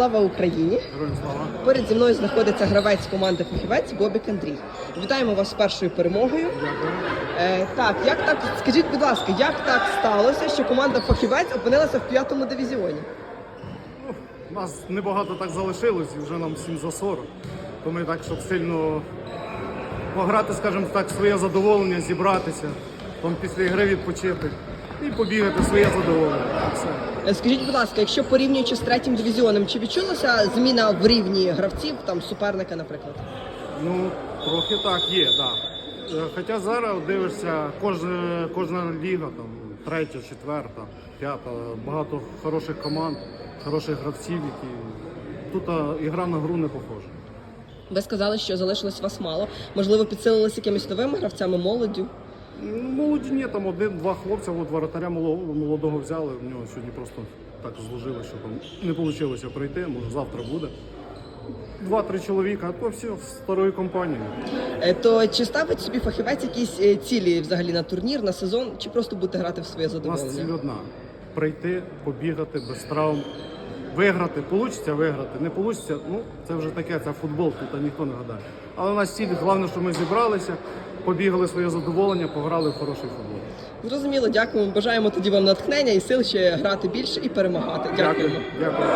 Слава Україні! Героям слава. Поряд зі мною знаходиться гравець команди фахівець Бобік Андрій. Вітаємо вас з першою перемогою. Е, так, як так, скажіть, будь ласка, як так сталося, що команда фахівець опинилася в п'ятому дивізіоні? Ну, Нас небагато так залишилось, і вже нам всім за 40. То ми так, щоб сильно пограти, скажімо так, своє задоволення, зібратися, там після гри відпочити і побігати своє задоволення. Все. Е, Скажіть, будь ласка, якщо порівнюючи з третім дивізіоном, чи відчулася зміна в рівні гравців, там суперника, наприклад? Ну, трохи так є, так. Да. Е, Хоча зараз дивишся, кожна, кожна ліга, там, третя, четверта, п'ята, багато хороших команд, хороших гравців, які тут а, ігра на гру не похожа. Ви сказали, що залишилось вас мало. Можливо, підсилилися якимись новими гравцями, молоддю. Молоді ні, там один-два хлопця, от воротаря молодого, взяли. У нього сьогодні просто так зложилося, що там не вийшло пройти, може завтра буде. Два-три чоловіка, а то всі з старої компанії. Е, То чи ставить собі фахівець якісь е, цілі взагалі на турнір, на сезон, чи просто бути грати в своє задоволення? У нас ціль одна прийти, побігати без травм, виграти. Получиться виграти, не получиться, ну це вже таке, це футбол, тут ніхто не гадає. Але у нас ціль, головне, що ми зібралися, побігали своє задоволення, пограли в хороший футбол. Зрозуміло, дякуємо. Бажаємо тоді вам натхнення і сил ще грати більше і перемагати. Дякуємо. Дякую.